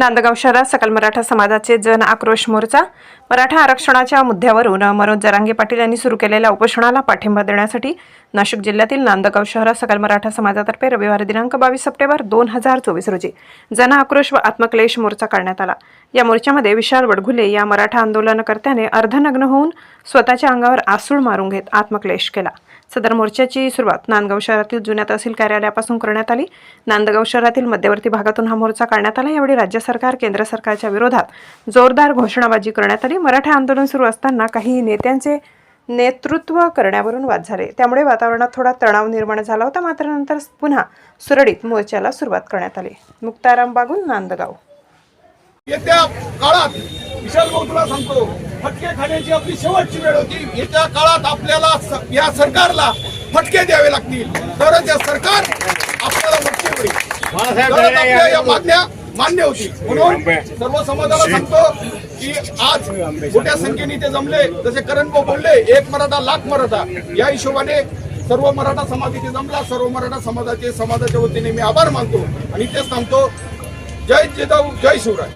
नांदगाव शहरात सकल मराठा समाजाचे जन आक्रोश मोर्चा मराठा आरक्षणाच्या मुद्द्यावरून मनोज जरांगे पाटील यांनी सुरू केलेल्या उपोषणाला पाठिंबा देण्यासाठी नाशिक जिल्ह्यातील नांदगाव शहरात सकल मराठा समाजातर्फे रविवार दिनांक बावीस सप्टेंबर दोन हजार चोवीस रोजी जन आक्रोश व आत्मक्लेश मोर्चा काढण्यात आला. या मोर्चामध्ये विशाल वडघुले या मराठा आंदोलनकर्त्याने अर्धनग्न होऊन स्वतःच्या अंगावर आसूळ मारून घेत आत्मक्लेश केला. सदर मोर्चाची सुरुवात नांदगाव शहरातील जुन्या तहसील कार्यालयापासून करण्यात आली. नांदगाव शहरातील मध्यवर्ती भागातून हा मोर्चा काढण्यात आला. यावेळी राज्य सरकार केंद्र सरकारच्या विरोधात जोरदार घोषणाबाजी करण्यात आली. मराठा आंदोलन सुरू असताना काही नेत्यांचे नेतृत्व करण्यावरून वाद झाले. त्यामुळे वातावरणात थोडा तणाव निर्माण झाला होता. मात्र नंतर पुन्हा सुरळीत मोर्चाला सुरुवात करण्यात आली. मुक्ताराम बागून नांदगाव. येत्या काळात विशाल भाऊ तुला सांगतो फटके खाण्याची आपली शेवटची वेळ होती. येत्या काळात आपल्याला या सरकारला फटके द्यावे लागतील. तरच या सरकार आपल्याला मुक्ती होईल. तरच आपल्या या मागण्या मान्य होतील. म्हणून सर्व समाजाला सांगतो की आज मोठ्या संख्येने ते जमले. जसे करण भाऊ बोलले एक मराठा लाख मराठा. या हिशोबाने सर्व मराठा समाज इथे जमला. सर्व मराठा समाजाचे समाजाच्या वतीने मी आभार मानतो. आणि तेच सांगतो. जय जिजाऊ जय शिवराय.